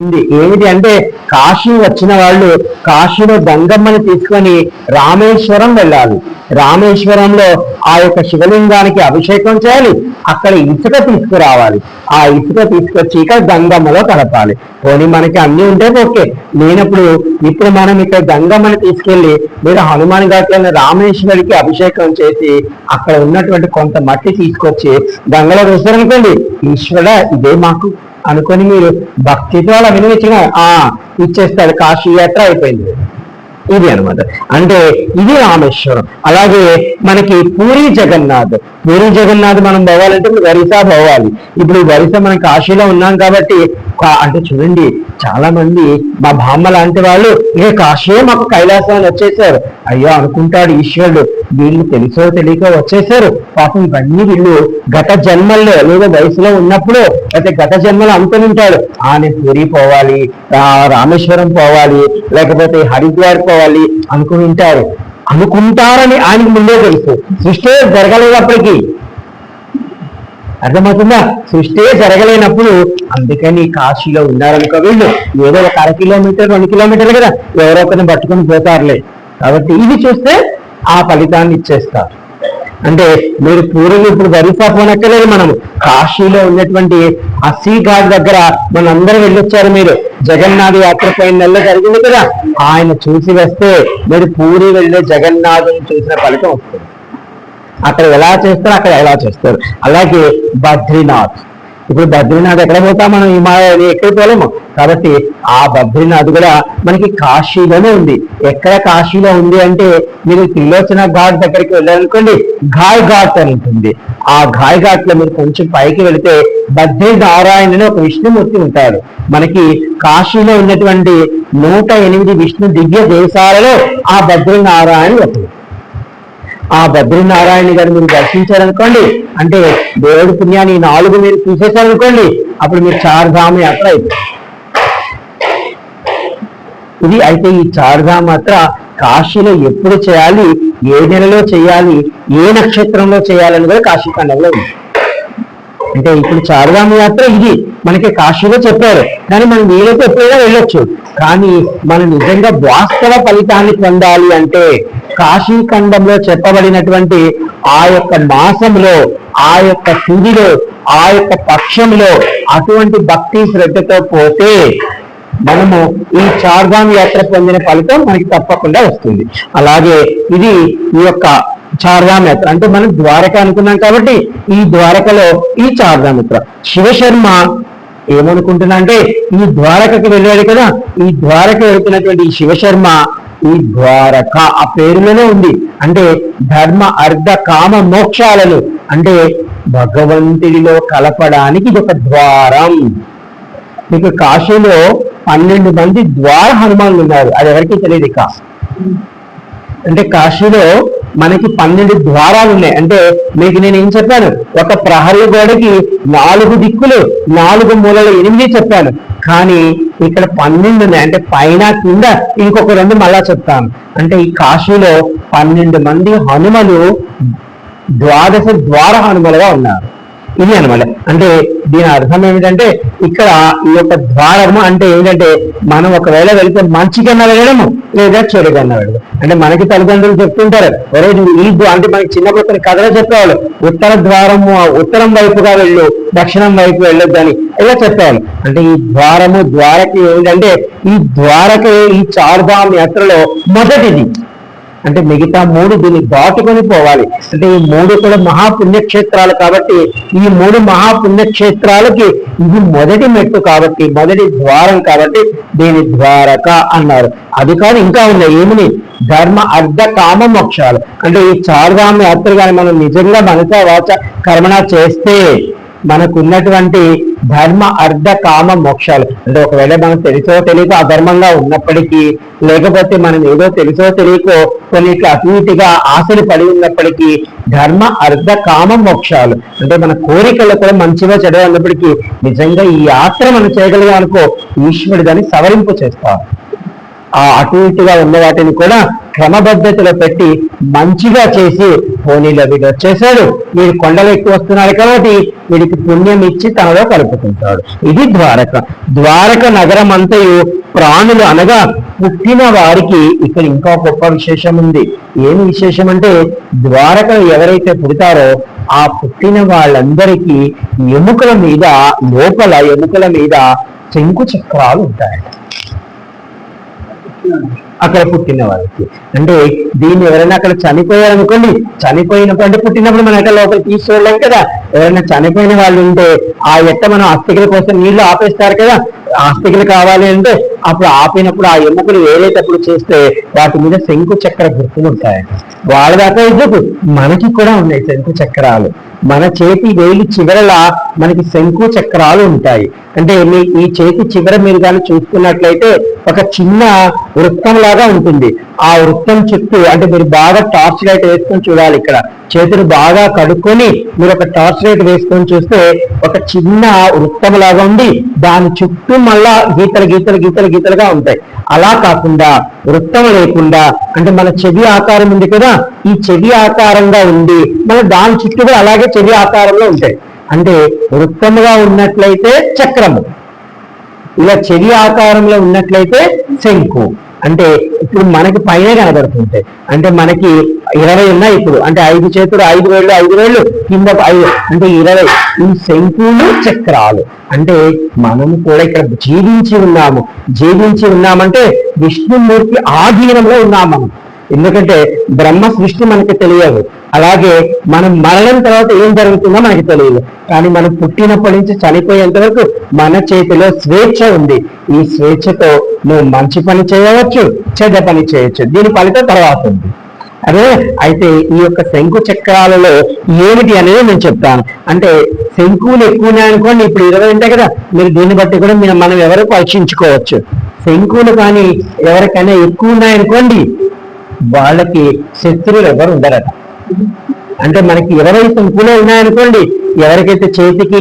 ఉంది. ఏమిటి అంటే కాశీ వచ్చిన వాళ్ళు కాశీలో గంగమ్మని తీసుకొని రామేశ్వరం వెళ్ళాలి. రామేశ్వరంలో ఆ యొక్క శివలింగానికి అభిషేకం చేయాలి. అక్కడ ఇసుక తీసుకురావాలి. ఆ ఇసుక తీసుకొచ్చి ఇక గంగమ్మలో కలపాలి. పోనీ మనకి అన్ని ఉంటే ఓకే. లేనప్పుడు ఇప్పుడు మనం ఇక్కడ గంగమ్మని తీసుకెళ్ళి మీరు హనుమాన్ ఘాట్లోని రామేశ్వరికి అభిషేకం చేసి అక్కడ ఉన్నటువంటి కొంత మట్టి తీసుకొచ్చి గంగలో వేస్తారనుకోండి ఈశ్వర ఇదే మాకు అనుకొని మీరు భక్తితో అలా వినిపించిన ఆ ఇచ్చేస్తాడు కాశీ యాత్ర అయిపోయింది. ఇది అన్నమాట. అంటే ఇది రామేశ్వరం. అలాగే మనకి పూరి జగన్నాథ్. పూరి జగన్నాథ్ మనం పోవాలంటే వరిసా పోవాలి. ఇప్పుడు వరిస మనం కాశీలో ఉన్నాం కాబట్టి అంటే చూడండి చాలా మంది మా బామ్మ లాంటి వాళ్ళు ఇక కాశీ మాకు కైలాసం అని వచ్చేసారు. అయ్యో అనుకుంటాడు ఈశ్వరుడు. వీళ్ళు తెలుసో తెలియక వచ్చేసారు. పాపం ఇవన్నీ వీళ్ళు గత జన్మల్లో లేదా వయసులో ఉన్నప్పుడు అయితే గత జన్మలో అనుకుని ఆ నేను పూరి పోవాలి. రామేశ్వరం పోవాలి. లేకపోతే హరిద్వార్ పోవాలి అనుకుని అనుకుంటారు. అనుకుంటారని ఆయనకు ముందే తెలుసు. సృష్టి జరగలేనప్పటికీ. అర్థమవుతుందా? సృష్టి జరగలేనప్పుడు అందుకని కాశీలో ఉన్నారనుకో వీళ్ళు ఏదో ఒక అర కిలోమీటర్ రెండు కిలోమీటర్లు కదా ఎవరో ఒకరిని పట్టుకొని పోతారులే. కాబట్టి ఇది చూస్తే ఆ ఫలితాన్ని ఇచ్చేస్తారు. అంటే మీరు పూర్వం ఇప్పుడు వరిసా పోనక్కర్లేదు మనం కాశీలో ఉన్నటువంటి అసీ ఘాట్ దగ్గర మనందరూ వెళ్ళొచ్చారు మీరు. జగన్నాథ్ యాత్ర పైన నెలలో జరిగింది కదా. ఆయన చూసి వస్తే మీరు పూరి వెళ్ళే జగన్నాథుని చూసిన ఫలితం వస్తుంది. అక్కడ ఎలా చేస్తారు అక్కడ ఎలా చేస్తారు. అలాగే బద్రీనాథ్. ఇప్పుడు బద్రీనాథ్ ఎక్కడ పోతాం మనం? హిమాలయాలు ఎక్కడ పోలేము. కాబట్టి ఆ బద్రీనాథ్ కూడా మనకి కాశీలోనే ఉంది. ఎక్కడ కాశీలో ఉంది అంటే మీరు త్రిలోచన ఘాట్ దగ్గరికి వెళ్ళారనుకోండి ఘాయ్ ఘాట్ అని ఉంటుంది. ఆ ఘాయ్ ఘాట్లో మీరు కొంచెం పైకి వెళితే బద్రీ నారాయణ అని ఒక విష్ణుమూర్తి ఉంటాడు. మనకి కాశీలో ఉన్నటువంటి నూట ఎనిమిది విష్ణు దివ్య దేశాలలో ఆ బద్రీ నారాయణ ఒకడు. ఆ బద్రీనారాయణ గారు మీరు దర్శించారనుకోండి అంటే దేవుడి పుణ్యాన్ని నాలుగు మీరు చూసేశారనుకోండి అప్పుడు మీరు చార్ధామ యాత్ర అయిపోయింది ఇది అయితే ఈ చార్ధామ యాత్ర కాశీలో ఎప్పుడు చేయాలి ఏ నెలలో చేయాలి ఏ నక్షత్రంలో చేయాలని కూడా కాశీ ఖండంలో ఉంది. అంటే ఇప్పుడు చారుధామ యాత్ర ఇది మనకి కాశీలో చెప్పారు కానీ మనం వీలైతే ఎప్పుడైనా వెళ్ళొచ్చు. కానీ మనం నిజంగా వాస్తవ ఫలితాన్ని పొందాలి అంటే కాశీ ఖండంలో చెప్పబడినటువంటి ఆ యొక్క మాసంలో ఆ యొక్క తిథిలో ఆ యొక్క పక్షంలో అటువంటి భక్తి శ్రద్ధతో పోతే మనము ఈ చార్ధామ్ యాత్ర పొందిన ఫలితం మనకి తప్పకుండా వస్తుంది. అలాగే ఇది ఈ యొక్క చార్ధామ్ యాత్ర అంటే మనం ద్వారక అనుకున్నాం కాబట్టి ఈ ద్వారకలో ఈ చార్ధామ్ యాత్ర. శివశర్మ ఏమనుకుంటున్నా అంటే ఈ ద్వారకకి వెళ్ళాడు కదా ఈ ద్వారక వెళ్తున్నటువంటి ఈ శివశర్మ ఈ ద్వారక. ఆ పేరులోనే ఉంది. అంటే ధర్మ అర్ధ కామ మోక్షాలను అంటే భగవంతుడిలో కలపడానికి ఇది ఒక ద్వారం. మీకు కాశీలో పన్నెండు మంది ద్వార హనుమానులు ఉన్నారు. అది ఎవరికి తెలియదు ఇక. అంటే కాశీలో మనకి పన్నెండు ద్వారాలు ఉన్నాయి. అంటే మీకు నేను ఏం చెప్పాను? ఒక ప్రహరీ గోడకి నాలుగు దిక్కులు నాలుగు మూలలు ఎనిమిది చెప్పాను. కానీ ఇక్కడ పన్నెండు ఉన్నాయి. అంటే పైన కింద ఇంకొక రెండు మళ్ళా చెప్తాను. అంటే ఈ కాశీలో పన్నెండు మంది హనుమలు ద్వాదశ ద్వార హనుమలుగా ఉన్నారు. ఇది అనమాట అంటే దీని అర్థం ఏమిటంటే ఇక్కడ ఈ యొక్క ద్వారము అంటే ఏంటంటే మనం ఒకవేళ వెళ్తే మంచికన్నా వెళ్ళడము లేదా చెడుకన్నా వెళ్ళడం అంటే మనకి తల్లిదండ్రులు చెప్తుంటారు ఒరే నువ్వు ఈ అంటే మనకి చిన్నప్పుడు కథలో చెప్పేవాళ్ళు ఉత్తర ద్వారము ఉత్తరం వైపుగా వెళ్ళు దక్షిణం వైపు వెళ్ళొద్దని ఇలా చెప్పేవాళ్ళు. అంటే ఈ ద్వారము ద్వారకి ఏంటంటే ఈ ద్వారక ఈ చార్ధామ్ యాత్రలో మొదటిది. అంటే మిగతా మూడు దీన్ని దాటుకొని పోవాలి. అంటే ఈ మూడు కూడా మహాపుణ్యక్షేత్రాలు కాబట్టి ఈ మూడు మహాపుణ్యక్షేత్రాలకి ఇది మొదటి మెట్టు కాబట్టి మొదటి ద్వారం కాబట్టి దీని ద్వారక అన్నారు. అది కాదు ఇంకా ఉన్నాయి. ఏమిని? ధర్మ అర్ధ కామ మోక్షాలు. అంటే ఈ చారుధామ యాత్ర కానీ మనం నిజంగా మనసా వాచ కర్మణ చేస్తే మనకు ఉన్నటువంటి ధర్మ అర్ధ కామ మోక్షాలు. అంటే ఒకవేళ మనం తెలుసో తెలియకో అధర్మంగా ఉన్నప్పటికీ లేకపోతే మనం ఏదో తెలుసో తెలియకో కొన్నిట్లు అటు ఆశలు పడి ఉన్నప్పటికీ ధర్మ అర్ధ కామ మోక్షాలు. అంటే మన కోరికలు కూడా మంచిగా చెడు నిజంగా ఈ యాత్ర మనం చేయగలిగాం అనుకో ఈశ్వరుడు దాన్ని సవరింపు చేస్తాం ఆ అటు ఇటుగా ఉన్న వాటిని కూడా క్రమబద్ధతలో పెట్టి మంచిగా చేసి పోనీలో వీడు వచ్చేసాడు. వీడు కొండలు ఎక్కువ వస్తున్నాడు కాబట్టి వీడికి పుణ్యం ఇచ్చి తనలో కలుపుకుంటాడు. ఇది ద్వారక. ద్వారక నగరం అంతయు ప్రాణులు అనగా పుట్టిన వారికి ఇక్కడ ఇంకా గొప్ప విశేషం ఉంది. ఏమి విశేషం అంటే ద్వారక ఎవరైతే పుడతారో ఆ పుట్టిన వాళ్ళందరికీ ఎముకల మీద లోపల ఎముకల మీద చెంకు చక్రాలు ఉంటాయి అక్కడ పుట్టిన వాళ్ళకి అంటే దీన్ని ఎవరైనా అక్కడ చనిపోయారనుకోండి చనిపోయినప్పుడు అంటే పుట్టినప్పుడు మనం ఎక్కడ లోపల తీసుకెళ్ళాం కదా? ఎవరైనా చనిపోయిన వాళ్ళు ఉంటే ఆ ఎట్ట మనం అస్థికల కోసం నీళ్ళు ఆపేస్తారు కదా? ఆస్తికలు కావాలి అంటే అప్పుడు ఆపినప్పుడు ఆ ఎముకలు వేరేటప్పుడు చేస్తే వాటి మీద శంకు చక్ర గుర్తులు ఉంటాయి వాళ్ళ దాకా ఎందుకు మనకి కూడా ఉన్నాయి శంకు చక్రాలు. మన చేతి వేలు చివరలా మనకి శంకు చక్రాలు ఉంటాయి. అంటే మీ ఈ చేతి చివర మీరు కానీ చూసుకున్నట్లయితే ఒక చిన్న వృత్తం లాగా ఉంటుంది. ఆ వృత్తం చుట్టూ అంటే మీరు బాగా టార్చ్ లైట్ వేసుకొని చూడాలి ఇక్కడ. చేతులు బాగా కడుక్కొని మీరు ఒక టార్చ్ లైట్ వేసుకొని చూస్తే ఒక చిన్న వృత్తం లాగా ఉండి దాని చుట్టూ మళ్ళా గీతలు గీతలు గీతలు గీతలుగా ఉంటాయి. అలా కాకుండా వృత్తం లేకుండా అంటే మన చెవి ఆకారం ఉంది కదా ఈ చెవి ఆకారంగా ఉండి మన దాని చుట్టూ కూడా అలాగే చెవి ఆకారంలో ఉంటాయి. అంటే వృత్తముగా ఉన్నట్లయితే చక్రము. ఇలా చెవి ఆకారంలో ఉన్నట్లయితే శంకు. అంటే ఇప్పుడు మనకి పైన కనబడుతుంటాయి అంటే మనకి ఇరవై ఉన్నాయి ఇప్పుడు. అంటే ఐదు చేతులు ఐదు వేళ్ళు ఐదు వేళ్ళు కింద ఐదు. అంటే ఇరవై. ఈ శంకులు చక్రాలు. అంటే మనం కూడా ఇక్కడ జీవించి ఉన్నాము. జీవించి ఉన్నామంటే విష్ణుమూర్తి ఆధీనంలో ఉన్నాం మనం ఎందుకంటే బ్రహ్మ సృష్టి మనకి తెలియదు. అలాగే మనం మరణం తర్వాత ఏం జరుగుతుందో మనకి తెలియదు. కానీ మనం పుట్టినప్పటి నుంచి చనిపోయేంత వరకు మన చేతిలో స్వేచ్ఛ ఉంది. ఈ స్వేచ్ఛతో నువ్వు మంచి పని చేయవచ్చు చెడ్డ పని చేయవచ్చు దీని ఫలితం తర్వాత ఉంది. అదే అయితే ఈ యొక్క శంకు చక్రాలలో ఏమిటి అనేది నేను చెప్తాను. అంటే శంకువులు ఎక్కువ ఉన్నాయనుకోండి ఇప్పుడు ఇరవై ఉంటాయి కదా మీరు దీన్ని బట్టి కూడా మీరు మనం ఎవరు పరీక్షించుకోవచ్చు. శంకువులు కానీ ఎవరికైనా ఎక్కువ ఉన్నాయనుకోండి వాళ్ళకి శత్రువులు ఎవరు ఉండరట. అంటే మనకి ఇరవై సంఖ్యలో ఉన్నాయనుకోండి ఎవరికైతే చేతికి